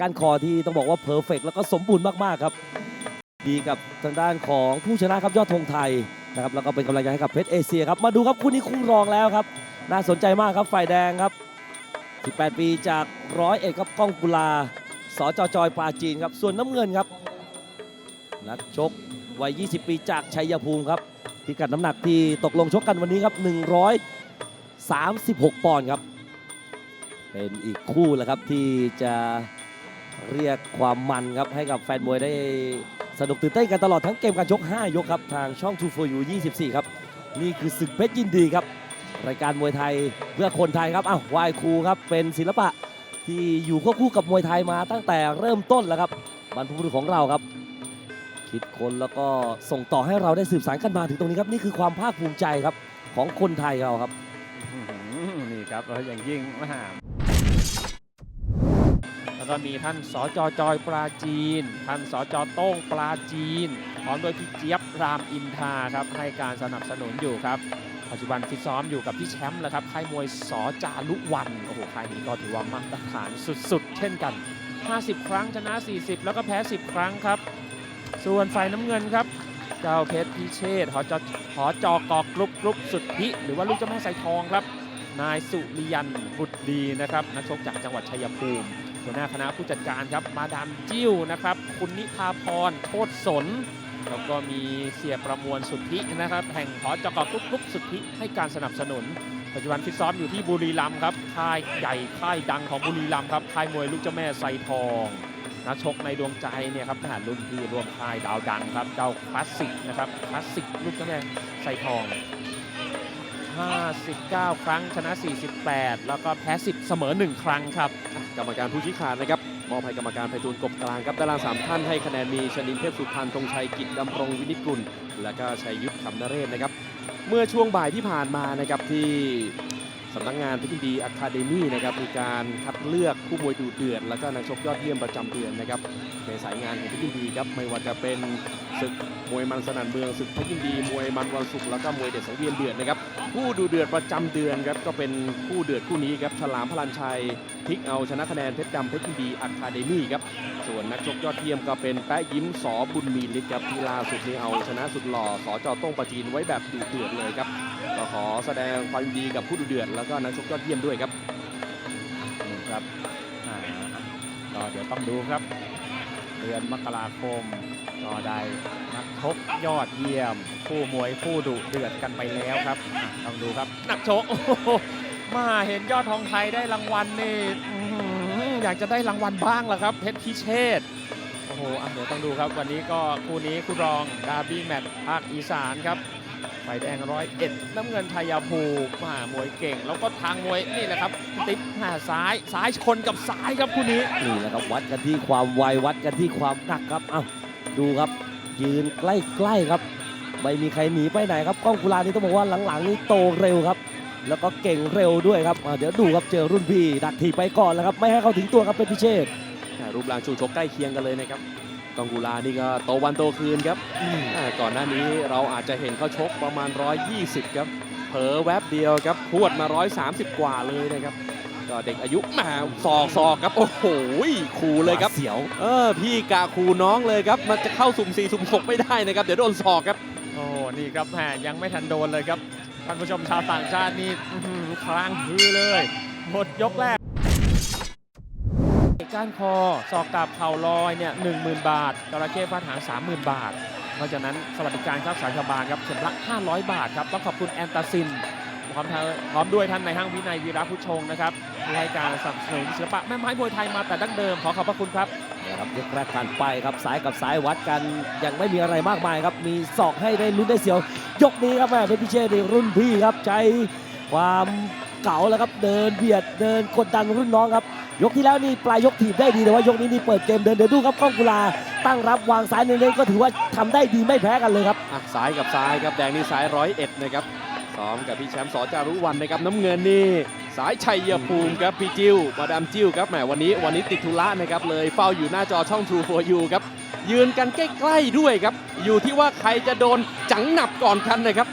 ก้านคอที่ต้องบอกว่าเพอร์เฟกแล้วก็สมบูรณ์มากๆครับ ดีกับทางด้านของผู้ชนะครับยอดธงไทยนะครับแล้วก็เป็นกำลังใจให้กับเพชรเอเชียครับมาดูครับคู่นี้คู่รองแล้วครับ น่าสนใจมากครับฝ่ายแดงครับ 18 ปีจากร้อยเอกครับก้องกุลาสจจอยปราจีนครับส่วนน้ำเงินครับนักชกวัย 20 ปีจากชัยภูมิครับพิกัดน้ำหนักที่ตกลงชกกันวันนี้ครับ 136 ปอนด์ครับ เป็นอีกคู่แหละครับที่จะ เรียกความมันครับให้กับแฟนมวยได้สนุกตื่นเต้นกันตลอดทั้งเกมการชก 5 ยกครับ ทางช่อง2 for you 24 ครับ นี่คือศึกเพชรยินดีครับ รายการมวยไทยเพื่อคนไทยครับอ้าววายครูครับ เป็นศิลปะที่อยู่ควบคู่กับมวยไทยมาตั้งแต่เริ่มต้นแล้วครับบรรพบุรุษของเราครับ คิดค้นแล้วก็ส่งต่อให้เราได้สืบสานกันมาถึงตรงนี้ครับ นี่คือความภาคภูมิใจครับของคนไทยเราครับ นี่ครับแล้วอย่างยิ่งมหา แล้วก็มีท่านสจจอยปราจีน ท่านสจโต้งปราจีน พร้อมด้วยพี่เจี๊ยบรามอินทาครับให้การสนับสนุนอยู่ครับ ปัจจุบันฟิตซ้อมอยู่กับพี่แชมป์แล้วครับค่ายมวยสจารุวันโอ้โหค่ายนี้ก็ถือว่ามาตรฐานสุดๆ เช่นกัน 50 ครั้งชนะ 40 แล้วก็แพ้ 10 ครั้งครับ ส่วนฝ่ายน้ำเงินครับเจ้าเพชรพิเชษหอจหอจอกอกรุบกรุบสุดพิหรือว่าลูกเจ้าแม่ไซทองครับ นายสุริยันบุตรดีนะครับนักชกจากจังหวัดชัยภูมิ หัวหน้าคณะผู้จัดการครับ มาดามจิ้วนะครับ คุณนิพาพรโคตรสน แล้วก็มีเสียประมวลสุทธินะครับ แห่งหอจกอกรุกรุบสุทธิให้การสนับสนุน ปัจจุบันฟิตซ้อมอยู่ที่บุรีรัมย์ครับ ค่ายใหญ่ค่ายดังของบุรีรัมย์ครับ ค่ายมวยลูกเจ้าแม่ไซทองนักชกในดวงใจเนี่ยครับทหารรุ่นพี่รวมค่ายดาวดังครับดาวคลาสสิกนะครับคลาสสิกลูกเจ้าแม่ไซทอง59 ครั้งชนะ 48 แล้วก็แพ้ 10 เสมอ 1 ครั้งครับ กรรมการผู้ชี้ขาดนะครับมอบให้กรรมการไพฑูรย์กบกลางครับดาราสามท่านให้คะแนนมีชนินเทพสุพรรณธงชัยกิจดำรงวินิจกุล และก็ชัยยุทธคำนเรศนะครับ เมื่อช่วงบ่ายที่ผ่านมานะครับที่ สำนักงานพิธีดีอะคาเดมี่นะครับมีการคัดเลือกผู้มวยดูเดือดแล้วก็นักชกยอดเยี่ยมประจำเดือนนะครับในสายงานของพิธีดีครับไม่ว่าจะเป็นศึกมวยมันสนั่นเมืองศึกพิธีดีมวยมันวันศุกร์แล้วก็มวยเด็ดสังเวียนเดือดนะครับผู้ดูเดือดประจำเดือนครับก็เป็นผู้เดือดคู่นี้ครับฉลามพลันชัยพลิกเอาชนะคะแนนเพชรดำเพชรดีอะคาเดมี่ครับส่วนนักชกยอดเยี่ยมก็เป็นแปะยิ้มสอบุญมีฤทธิ์ครับที่ล่าสุดนี้เอาชนะสุดหล่อสอจอต้งประจีนไว้แบบดุเดือดเลยครับ ก็ขอแสดงความยินดีกับผู้ดูเดือดแล้วก็นักชกยอดเยี่ยมด้วยครับนี่ครับอ่าก็เดี๋ยวต้องดูครับ เดือนมกราคมก็ได้นักชกยอดเยี่ยม คู่มวยคู่ดุเดือดกันไปแล้วครับอะต้องดูครับ นักชกโอ้โหมาเห็นยอดทองไทยได้รางวัลนี่อื้อหืออยากจะได้รางวัลบ้างล่ะครับเพชรพิเชษฐ์โอ้โหอะเดี๋ยวต้องดูครับ วันนี้ก็คู่นี้คู่รองดาร์บี้แมตช์ภาคอีสานครับ ไฟแดงร้อยเอ็ดน้ำเงินชัยภูมิมามวยเก่ง แล้วก็ทางมวยนี่แหละครับ ติ๊บหาซ้ายซ้ายชนกับซ้ายครับคู่นี้ นี่แหละครับวัดกันที่ความไววัดกันที่ความหนักครับเอ้าดูครับ ยืนใกล้ๆครับ ไม่มีใครหนีไปไหนครับก้องกุลานี่ต้องบอกว่าหลังๆนี่โตเร็วครับ แล้วก็เก่งเร็วด้วยครับอ่าเดี๋ยวดูครับเจอรุ่นพี่ดักถีบไปก่อนแล้วครับไม่ให้เขาถึงตัวครับเป็นพิเชษฐ์อ่ารูปร่างชูชกใกล้เคียงกันเลยนะครับ กองกุลานี่ก็โตวันโตคืนครับอ่าก่อนหน้านี้เราอาจจะเห็นเขาชกประมาณ 120 ครับ เผลอแวบเดียวครับพวดมา 130 กว่าเลยนะครับก็เด็กอายุแหมาศอกศอกครับโอ้โหขู่เลยครับเสียวเออพี่กาคูน้องเลยครับ มันจะเข้าสุ่ม4สุ่ม6ไม่ได้นะครับ เดี๋ยวโดนศอกครับโอ้นี่ครับแหมยังไม่ทันโดนเลยครับท่านผู้ชมชาวต่างชาตินี่อื้อหือคลางฮือเลย หมดยกแรก ก้านคอศอกกับเข่าลอยเนี่ยหนึ่งหมื่นบาทจระเข้ฟาดหางสามหมื่นบาทนอกจากนั้นสวัสดิการครับสายชาวบาลครับเข็มละ500 บาทครับต้องขอบคุณแอนตาซินพร้อมทางพร้อมด้วยท่านในห้างวินัยวีระพุชชงนะครับที่ให้การสนับสนุนศิลปะแม่ไม้มวยไทยมาแต่ดั้งเดิมขอขอบพระคุณครับนะครับยกแรกผ่านไปครับซ้ายกับซ้ายวัดกันยังไม่มีอะไรมากมายครับมีศอกให้ได้ลุ้นได้เสียว ยกนี้ครับแม่เพชรพิเชษฐ์นี่รุ่นพี่ครับใช้ความ เก่าแล้วครับเดินเบียดเดินกดดันรุ่นน้องครับ ยกที่แล้วนี่ปลายยกถีบได้ดีแต่ว่ายกนี้นี่เปิดเกมเดินเดินดูครับก้องกุลาตั้งรับวางซ้ายเน้นๆก็ถือว่าทำได้ดีไม่แพ้กันเลยครับอะซ้ายกับซ้ายครับแดงนี่ซ้ายร้อยเอ็ดนะครับซ้อมกับพี่แชมป์สอจารุวันนะครับน้ำเงินนี่สายชัยภูมิครับพี่จิ้วมาดามจิ้วครับแหมวันนี้วันนี้ติดธุระนะครับเลยเฝ้าอยู่หน้าจอช่อง True for You ครับยืนกันใกล้ๆด้วยครับ อยู่ที่ว่าใครจะโดนจังหนับก่อนกันนะครับ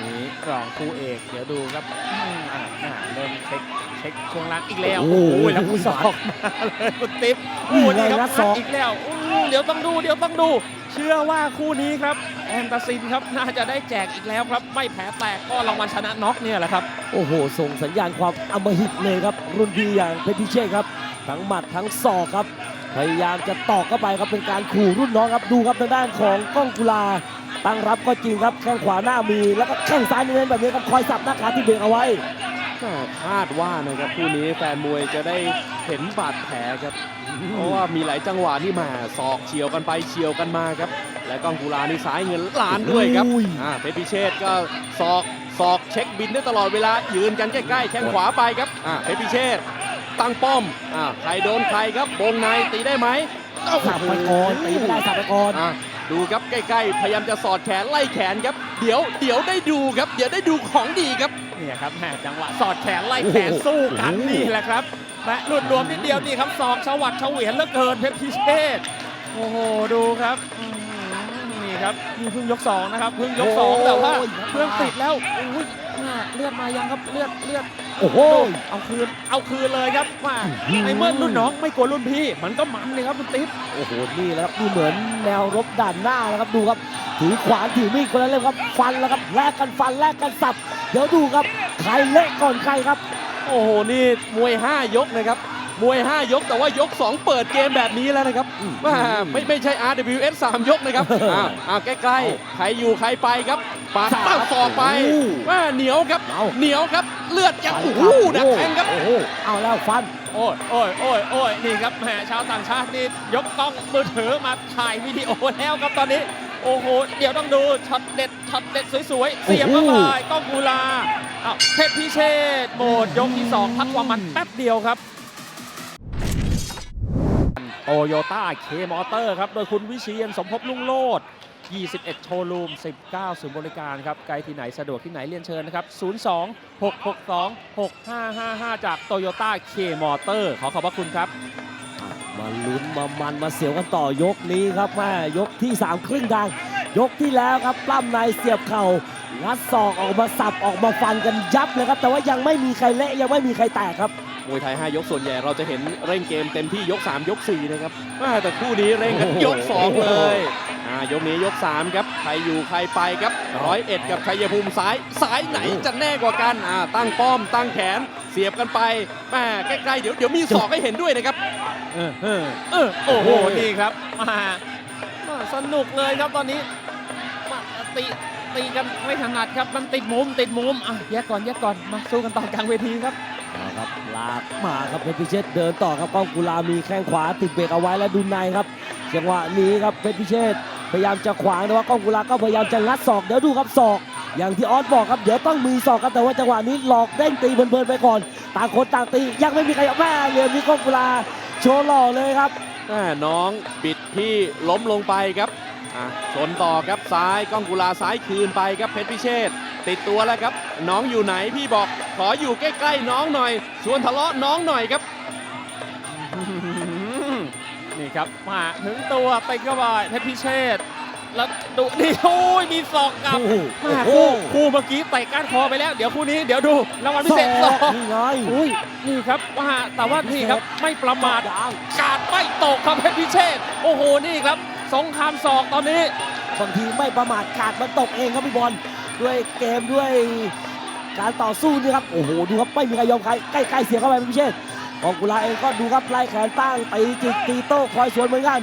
วันนี้รองคู่เอกเดี๋ยวดูครับอืมอ่าอ่าเริ่มเช็คเช็คช่วงล่างอีกแล้วโอ้โหแล้วคุณศอกมาเลยคุณติ๊บโอ้โหนี่นี่ไงครับนะศอกอีกแล้วโอ้โหเดี๋ยวต้องดูเดี๋ยวต้องดู เชื่อว่าคู่นี้ครับแอนตาซินครับน่าจะได้แจกอีกแล้วครับ ไม่แพ้แตกก็รางวัลชนะน็อกเนี่ยแหละครับโอ้โห ส่งสัญญาณความอำมหิตเลยครับ รุ่นพี่อย่างเพชรพิเชษครับทั้งหมัดทั้งศอกครับพยายามจะตอกเข้าไปครับเป็นการขู่รุ่นน้องครับดูครับทางด้านของก้องกุลา ตั้งรับก็จริงครับแข้งขวาหน้ามีแล้วก็แข้งซ้ายเน้นๆแบบนี้ครับคอยสับหน้าขาที่เบรกเอาไว้ก็คาดว่านะครับคู่นี้แฟนมวยจะได้เห็นบาดแผลครับเพราะว่ามีหลายจังหวะที่มาศอกเฉียวกันไปเฉียวกันมาครับ และกล้องกุลานี่ซ้ายเงินล้านด้วยครับอุ้ยอ่าเพชรพิเชษก็ศอกศอกเช็คบินได้ตลอดเวลายืนกันใกล้ๆแข้งขวาไปครับอ่าเพชรพิเชษตั้งป้อมอ่าใครโดนใครครับวงในตีได้ไหมเอ้าสับไปก่อนตีไม่ได้สับไปก่อนอะ ดูครับใกล้ๆ พยายามจะสอดแขนไล่แขนครับ เดี๋ยวเดี๋ยวได้ดูครับ เดี๋ยวได้ดูของดีครับ เนี่ยครับแหมจังหวะสอดแขนไล่แขนสู้กันนี่แหละครับและหลุดรวมนิดเดียวนี่ครับศอกฉวัดเฉวียนเหลือเกินเพชรพิเชษโอ้โหดูครับอื้อหือนี่ครับนี่เพิ่งยกสองนะครับเพิ่งยกสองแต่ว่าเพิ่งติดแล้ว อุ้ยอ่าเลือดมายังครับเลือดเลือดโอ้โห เอาคืนเอาคืนเลยครับว่าในเมื่อรุ่นน้องไม่กลัวรุ่นพี่ มันก็มันเลยครับคุณติ๊บโอ้โหนี่แหละครับดูเหมือนแนวรบด่านหน้านะครับดูครับถือขวานถือมีดคนละเล่มครับฟันแล้วครับแลกกันฟันแลกกันสับเดี๋ยวดูครับใครเละก่อนใครครับ โอ้โหนี่มวย 5 ยกนะครับ มวย 5 ยกแต่ว่ายก 2 เปิดเกมแบบนี้แล้วนะครับว่าไม่ไม่ใช่ RWS 3 ยกนะครับอ่าอ่าใกล้ๆ ใครอยู่ใครไปครับปาดสามตั้งศอกไปโอ้ว่าเหนียวครับเอาเหนียวครับ เลือดยังฟัโอ้นโหครับดักแทงครับโอ้โหเอาแล้วฟันโอ้ยโอ้ยโอ้ยโอ้ยนี่ครับแหมชาวต่างชาตินี่ยกกล้องมือถือมาถ่ายวิดีโอแล้วครับตอนนี้ โอ้โห เดี๋ยวต้องดูช็อตเด็ดช็อตเด็ดสวยๆ เสียบเข้าไปกล้องกูลาอ้าวเพชรพิเชษฐ์โหมดยกที่2พักความมันแป๊บเดียวครับ โตโยต้าเคมอเตอร์ครับ โดยคุณวิเชียนสมภพลุ่งโลด 21 โชว์รูม 19 ศูนย์บริการครับ ไกลที่ไหนสะดวกที่ไหนเรียนเชิญนะครับ 02 662 6555 จากโตโยต้าเคมอเตอร์ขอขอบพระคุณครับ มาลุ้นมามันมาเสียวกันต่อยกนี้ครับแม่ยกที่ 3 ครึ่งทาง ยกที่แล้วครับปล้ำในเสียบเข่างัดศอกออกมาสับออกมาฟันกันยับเลยครับ แต่ว่ายังไม่มีใครเละยังไม่มีใครแตกครับ มวยไทย 5 ยกส่วนใหญ่เราจะเห็นเร่งเกมเต็มที่ยก 3 ยก 4 นะครับอ่าแต่คู่นี้เร่งกันโอ้โหยก 2 เลยอ่ายกนี้ยก 3 ครับ ใครอยู่ใครไปครับร้อยเอ็ดกับชัยภูมิซ้ายซ้ายไหนจะแน่กว่ากันอ่าตั้งป้อมตั้งแขนเสียบกันไปแม่ใกล้ๆเดี๋ยวเดี๋ยวมีศอกให้เห็นด้วยนะครับเออเออเออโอ้โหนี่ครับมามาสนุกเลยครับตอนนี้มาตี ตีกันไม่ถนัดครับมันติดมุมติดมุมอะแยกก่อนแยกก่อนมาสู้กันต่อกลางเวทีครับเอาครับลากมาครับเพชรพิเชษฐ์เดินต่อครับก้องกุลามีแข้งขวาติดเบรกเอาไว้แล้วดูในครับจังหวะนี้ครับเพชรพิเชษฐ์พยายามจะขวางแต่ว่าก้องกุลาก็พยายามจะงัดศอกเดี๋ยวดูครับศอก อย่างที่ออสบอกครับเดี๋ยวต้องมีศอกครับแต่ว่าจังหวะนี้หลอกเด้งตีเพลินๆไปก่อน ต่างคนต่างตียังไม่มีใครเอาแม่เหลี่ยมนี้ก้องกุลาโชว์หล่อเลยครับแม่น้องบิดพี่ล้มลงไปครับอะ ชนต่อครับซ้ายก้องกุลาซ้ายคืนไปครับเพชรพิเชษฐ์ติดตัวแล้วครับ น้องอยู่ไหนพี่บอกขออยู่ใกล้ๆน้องหน่อย ชวนทะเลาะน้องหน่อยครับ นี่ครับมาถึงตัวติดเข้าไปเพชรพิเชษฐ์แล้วดูนี่โอ้ยมีศอกกลับโอ้โหมาโอ้โหคู่คู่เมื่อกี้เตะก้านคอไปแล้วเดี๋ยวคู่นี้เดี๋ยวดูรางวัลพิเศษศศออกกนี่ไงอุ้ยนี่ครับว่าแต่ว่านี่ครับไม่ประมาทยางกาดไม่ตกครับเพชรพิเชษฐ์โอ้โหนี่ครับ สงครามศอกตอนนี้บางทีไม่ประมาทขาดมันตกเองครับพี่บอลด้วยเกมด้วยการต่อสู้นี่ครับโอ้โหดูครับไม่มีใครยอมใครใกล้ๆเสียเข้าไปเพชรพิเชษฐ์กองกุลาเองก็ดูครับไล่แขนตั้งตีจิกตีโต้คอยสวนเหมือนกัน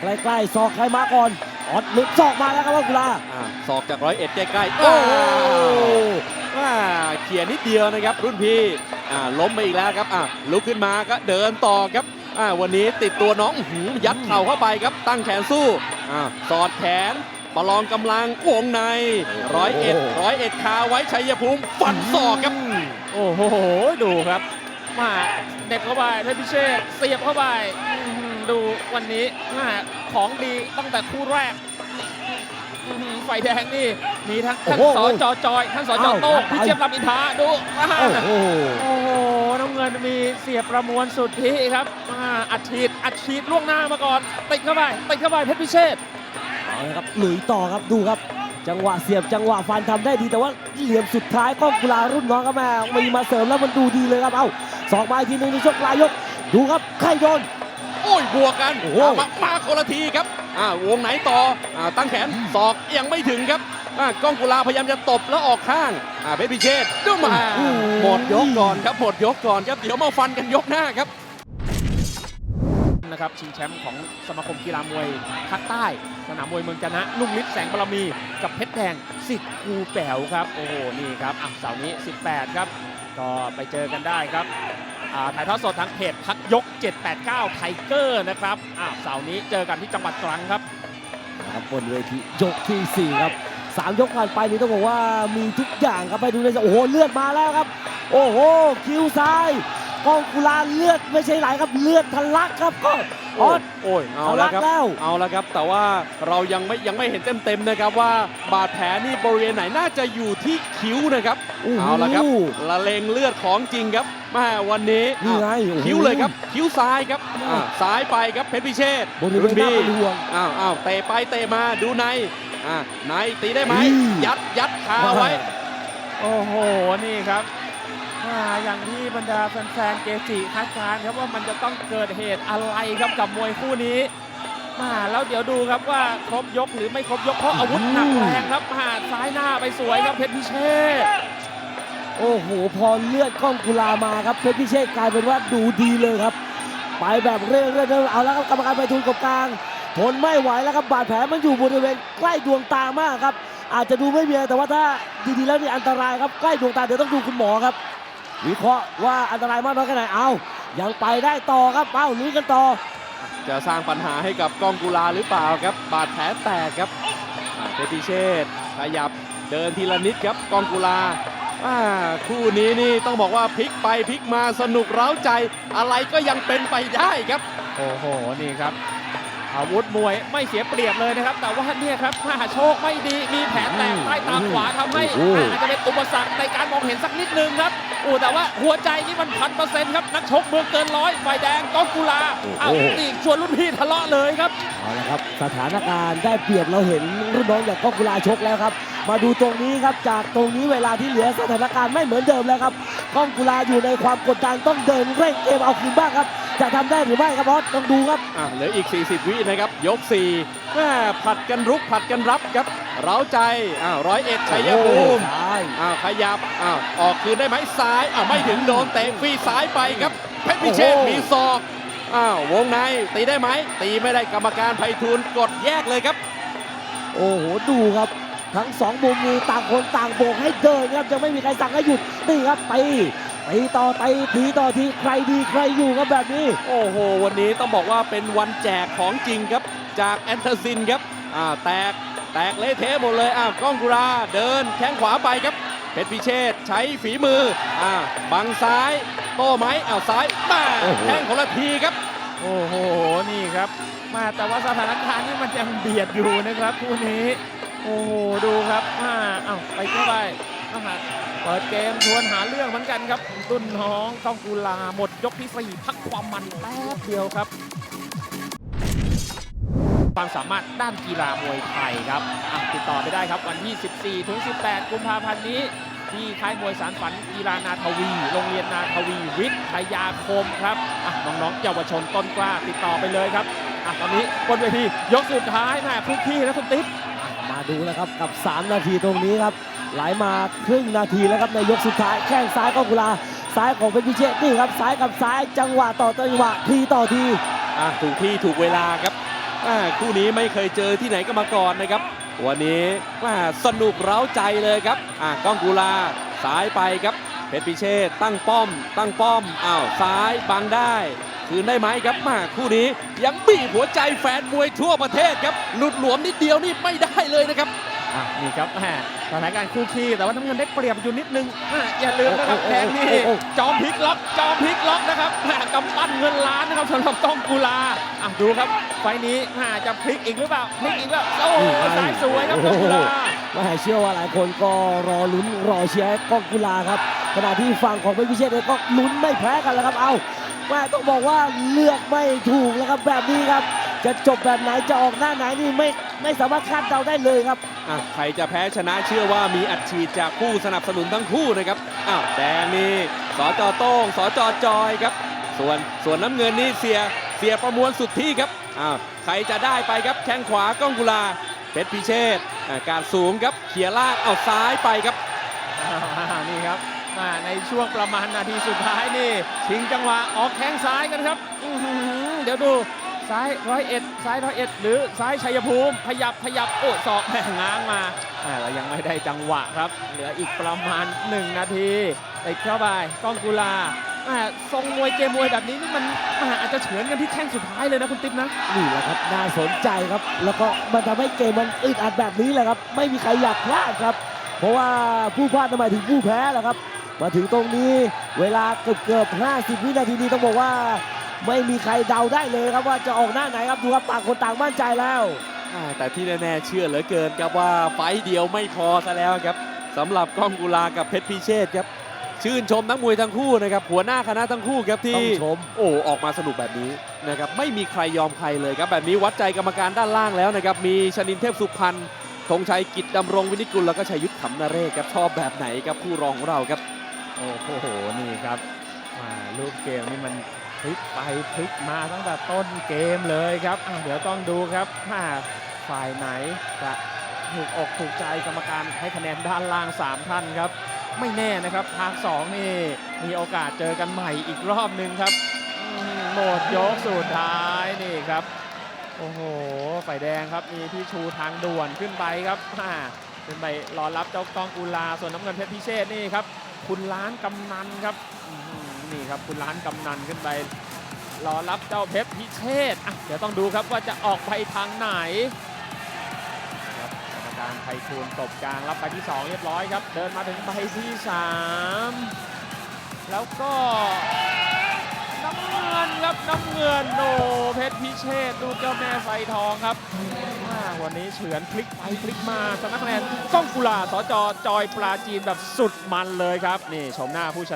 ใกล้ๆศอกใครมาก่อนออดหลุดศอกมาแล้วครับกองกุลาอะศอกจากร้อยเอ็ดใกล้ๆโอ้โหว่าเขี่ยนิดเดียวนะครับรุ่นพี่อ่าล้มไปอีกแล้วครับอะลุกขึ้นมาก็เดินต่อครับ อ่าวันนี้ติดตัวน้องอื้อหือยัดเข่าเข้าไปครับตั้งแขนสู้อ่าสอดแขนประลองกำลังวงในร้อยเอ็ดร้อยเอ็ดคาไว้ชัยภูมิฟันศอกครับโอ้โหดูครับมาเด็บเข้าไปเพชรพิเชษฐ์เสียบเข้าไปอื้อหือดูวันนี้มาของดีตั้งแต่คู่แรกอื้อหือไฟแดงนี่มีทั้งท่านโอ้โหสอจอจอยท่านสอจอโต้งอ้าวพี่เจี๊ยบลำอินทราดูอ่าโอ้โหโอ้โหน้ำเงินมีเสียบประมวลสุดที่ครับอ่าอัดฉีดอัดฉีดล่วงหน้ามาก่อนติดเข้าไปติดเข้าไปเพชรพิเชษฐ์เอาเลยครับหลุยต่อครับดูครับ จังหวะเสียบจังหวะฟันทำได้ดีแต่ว่าเหลี่ยมสุดท้ายกล้องกุลารุ่นน้องครับแม่มีมาเสริมแล้วมันดูดีเลยครับเอ้าสองมาอีกทีหนึงในช่วงปลายยกดูครับใครโดนโอ้ยบวกกันโอ้โหมามาคนละทีครับอ่าวงไหนต่ออ่าตั้งแขนศอกยังไม่ถึงครับ อ่ากล้องกุลาพยายามจะตบแล้วออกข้างอ่าเพชรพิเชษดูมาหมดยกก่อนครับหมดยกก่อนครับเดี๋ยวมาฟันกันยกหน้าครับ นะครับชิงแชมป์ของสมาคมกีฬามวยภาคใต้ สนามมวยเมืองจันทนะลุงฤทธิ์แสงบารมี กับเพชรแดงสิทธิ์ครูแป๋วครับ โอ้โห นี่ครับอะเสาร์นี้ 18 ครับ ก็ไปเจอกันได้ครับอ่าถ่ายทอดสดทางเพจพักยก 789 ไทเกอร์นะครับอะเสาร์นี้เจอกันที่จังหวัดตรังครับ ครับบนเวทียกที่ 4 ครับ สามยกผ่านไปนี่ต้องบอกว่ามีทุกอย่างครับไปดูเลยโอ้โหเลือดมาแล้วครับ โอ้โหคิ้วซ้ายกองกุลาเลือดไม่ใช่ไหลครับเลือดทะลักครับก็ออดโอ้ยเอาทะแล้ลัวกครับแล้วเอาแล้วครับ แต่ว่าเรายังไม่ยังไม่เห็นเต็มๆนะครับว่าบาดแผลนี่บริเวณไหนน่าจะอยู่ที่คิ้วนะครับโอ้โหเอาละครับละเลงเลือดของจริงครับแม่วันนี้นี่ไงอ้าวโอ้โหคิ้วเลยครับ คิ้วซ้ายครับอ่าซ้ายไปครับเพชรพิเชษบริเวณหน้าเป็นห่วงอ้าวอ้าวเตะไปเตะมาดูใน อ่าในตีได้ไหมอืม ยัดยัดคาไว้ โอ้โห นี่ครับอ่าอย่างที่บรรดาแฟนๆ เกจิคาดการณ์ครับว่ามันจะต้องเกิดเหตุอะไรครับกับมวยคู่นี้มาแล้วเดี๋ยวดูครับว่าครบยกหรือไม่ครบยกเพราะอาวุธหนักแรงครับหาซ้ายหน้าไปสวยครับเพชรพิเชษ โอ้โห พอเลือดกล้องกุลามาครับเพชรพิเชษกลายเป็นว่าดูดีเลยครับ ไปแบบเรื่อยๆเอาแล้วครับกรรมการไปทุนกบกลาง ทนไม่ไหวแล้วครับบาดแผลมันอยู่บริเวณใกล้ดวงตามากครับ อาจจะดูไม่มีอะไรแต่ว่าถ้าดีๆแล้วนี่อันตรายครับใกล้ดวงตาเดี๋ยวต้องดูคุณหมอครับ วิเคราะห์ว่าอันตรายมากน้อยแค่ไหนเอายังไปได้ต่อครับเอาลุยกันต่อ จะสร้างปัญหาให้กับกองกุลาหรือเปล่าครับ บาดแผลแตกครับอ่าเพชรพิเชษขยับเดินทีละนิดครับกองกุลาอ่าคู่นี้นี่ต้องบอกว่าพลิกไปพลิกมาสนุกเร้าใจ อะไรก็ยังเป็นไปได้ครับ โอ้โหนี่ครับ อาวุธมวยไม่เสียเปรียบเลยนะครับ แต่ว่าเนี่ยครับถ้าโชคไม่ดีมีแผลแตกใต้ตาขวาทำให้โอ้โหอาจจะเป็นอุปสรรคในการมองเห็นสักนิดนึงครับโอ้แต่ว่าหัวใจนี่มันพันเปอร์เซ็นต์ครับนักชกเมืองเกินร้อยฝ่ายแดงก้องกุลาเอานี่ชวนรุ่นพี่ทะเลาะเลยครับเอาละครับสถานการณ์ได้เปรียบเราเห็นรุ่นน้องอย่างกล้องกุลาชกแล้วครับมาดูตรงนี้ครับจากตรงนี้เวลาที่เหลือสถานการณ์ไม่เหมือนเดิมแล้วครับกล้องกุลาอยู่ในความกดดันต้องเดินเร่งเกมเอาคืนบ้างครับ จะทำได้หรือไม่ครับบอสต้องดูครับอะเหลืออีก 40 วินะครับ ยก4แม่ผัดกันรุกผัดกันรับครับ เร้าใจอ้าวร้อยเอ็ดชัยภูมิโอ้โหซ้ายอ้าวขยับอ้าวออกคืนได้ไหมซ้ายอ้าวไม่ถึงโดนเตะฟรีซ้ายไปครับเพชรพิเชษโอ้โหมีศอกอ้าววงในตีได้ไหม ตีไม่ได้กรรมการไพฑูรย์กดแยกเลยครับ โอ้โหดูครับ ทั้งสองมุมมีต่างคนต่างโบกให้เดินครับจะไม่มีใครสั่งให้หยุดนี่ครับตี ตีต่อตีทีต่อทีใครดีใครอยู่ครับแบบนี้ โอ้โห วันนี้ต้องบอกว่าเป็นวันแจกของจริงครับ จากแอนเทอร์ซินครับอ่าแตกแตกเละเทะหมดเลยอ้าวกล้องกุราเดินแข้งขวาไปครับเพชรพิเชษใช้ฝีมืออ่าบังซ้ายโต้ไหมอ้าวซ้ายมาโอ้โห แข้งคนละทีครับ โอ้โห นี่ครับ มาแต่ว่าสถานการณ์นี่มันยังเบียดอยู่นะครับคู่นี้ โอ้โห ดูครับมาเอ้าไปเข้าไปอาหาร เปิดเกมชวนหาเรื่องเหมือนกันครับตุ้นน้องกองกุลาหมดยกที่ 4 พักความมันแป๊บเดียวครับ ความสามารถด้านกีฬามวยไทยครับติดต่อไปได้ครับวันที่ 14 ถึง 18 กุมภาพันธ์นี้ ที่ค่ายมวยสารฝันกีฬานาทวี โรงเรียนนาทวีวิทยาคมครับน้องๆเยาวชนต้นกล้าติดต่อไปเลยครับอตอนนี้บนเวทียกสุดท้ายแม่คุกที่นะคุณติ๊กมาดูแล้วครับกับ 3 นาทีตรงนี้ครับ ไหลมาครึ่งนาทีแล้วครับในยกสุดท้ายแข้งซ้ายกองกุลาซ้ายของเพชรพิเชษนี่ครับซ้ายกับซ้ายจังหวะต่อจังหวะทีต่อทีอะถูกที่ถูกเวลาครับอ่าคู่นี้ไม่เคยเจอที่ไหนก็มาก่อนนะครับ วันนี้ว่าสนุกเร้าใจเลยครับอะก้องกุลาซ้ายไปครับเพชรพิเชษตั้งป้อม ตั้งป้อมอ้าวซ้ายบังได้คืนได้ไหมครับมาคู่นี้ยังบีบหัวใจแฟนมวยทั่วประเทศครับหลุดหลวมนิดเดียวนี่ไม่ได้เลยนะครับ อะนี่ครับแหมสถานการณ์คู่ขี้แต่ว่าน้ำเงินได้เปรียบอยู่นิดนึงอะอย่าลืมนะครับโอ้โหแดงนี่โอ้โหจอมพลิกล็อกจอมพลิกล็อกนะครับแหมกำปั้นเงินล้านนะครับสำหรับกล้องกุลาอะดูครับไฟล์นี้แหมจะพลิกอีกหรือเปล่าพลิกอีกแล้วโอ้โหซ้ายสวยครับกล้องกุลาว่าเชื่อว่าหลายคนก็รอลุ้นรอเชียร์ให้กล้องกุลาครับขณะที่ฝั่งของเพชรพิเชษเองก็ลุ้นไม่แพ้กันแล้วครับเอาแม่ต้องบอกว่าเลือกไม่ถูกแล้วครับแบบนี้ครับ จะจบแบบไหนจะออกหน้าไหนนี่ไม่ไม่สามารถคาดเดาได้เลยครับอะใครจะแพ้ชนะเชื่อว่ามีอัดฉีดจากผู้สนับสนุนทั้งคู่นะครับอ้าวแดงนี่สจโต้งสจจอยครับ ส่วนส่วนน้ำเงินนี่เสียเสียประมวลสุดที่ครับอ้าวใครจะได้ไปครับแข้งขวาก้องกุลาเพชรพิเชษฐ์อ่าการสูงครับเขี่ยลากเอาซ้ายไปครับ อ่านี่ครับอ่าในช่วงประมาณนาทีสุดท้ายนี่ ชิงจังหวะออกแข้งซ้ายกันครับอื้อหือเดี๋ยวดู ซ้ายร้อยเอ็ดซ้ายร้อยเอ็ดหรือซ้ายชัยภูมิขยับขยับโอ้ศอกแม่ง้างมาอ่าเรายังไม่ได้จังหวะครับ เหลืออีกประมาณ 1 นาทีติดเข้าไปก้องกุลาอ่าทรงมวยเกมมวยแบบนี้นี่มันอ่าอาจจะเฉือนกันที่แข้งสุดท้ายเลยนะคุณติ๊บนะนี่แหละครับน่าสนใจครับ แล้วก็มันทำให้เกมมันอึดอัดแบบนี้แหละครับ ไม่มีใครอยากพลาดครับ เพราะว่าผู้พลาดหมายถึงผู้แพ้แหละครับ มาถึงตรงนี้เวลาเกือบเกือบ50 วินาทีนี้ต้องบอกว่า ไม่มีใครเดาได้เลยครับว่าจะออกหน้าไหนครับดูครับต่างคนต่างมั่นใจแล้วอ่าแต่ที่แน่ๆเชื่อเหลือเกินครับว่าไฟต์เดียวไม่พอซะแล้วครับสำหรับก้องกุลากับเพชรพิเชษฐ์ครับ ชื่นชมนักมวยทั้งคู่นะครับหัวหน้าคณะทั้งคู่ครับที่ต้องชมโอ้ออกมาสนุกแบบนี้นะครับไม่มีใครยอมใครเลยครับแบบนี้วัดใจกรรมการด้านล่างแล้วนะครับมีชนินเทพสุพรรณธงชัยกิจดำรงวินิจกุลแล้วก็ชัยยุทธขำนเรศครับชอบแบบไหนครับคู่รองของเราครับโอ้โหนี่ครับอ่าลูกเกมนี่มัน พลิกไปพลิกมาตั้งแต่ต้นเกมเลยครับ เดี๋ยวต้องดูครับถ้าฝ่ายไหนจะถูกอกถูกใจกรรมการให้คะแนนด้านล่าง 3 ท่านครับ ไม่แน่นะครับภาค2นี่มีโอกาสเจอกันใหม่อีกรอบหนึ่งครับหมดยกสุดท้ายนี่ครับ โอ้โหฝ่ายแดงครับมีพี่ชูทางด่วนขึ้นไปครับอ่าขึ้นไปรอรับเจ้ากองกุลาส่วนน้ำเงินเพชรพิเชษนี่ครับ คุณล้านกำนันครับ นี่ครับคุณล้านกำนันขึ้นไปรอรับเจ้าเพชรพิเชษอะเดี๋ยวต้องดูครับว่าจะออกไปทางไหนครับกรรมการไพฑูรย์ตบกลางรับไปที่ 2 เรียบร้อยครับ เดินมาถึงใบที่ 3 แล้วก็น้ำเงินครับน้ำเงินโนเพชรพิเชษดูเจ้าแม่ไฟทองครับวันนี้เฉือนพลิกไปพลิกมาชนะคะแนนก้องกุลาสจจอยปลาจีนแบบสุดมันเลยครับ นี่ชมหน้าผู้ชนะ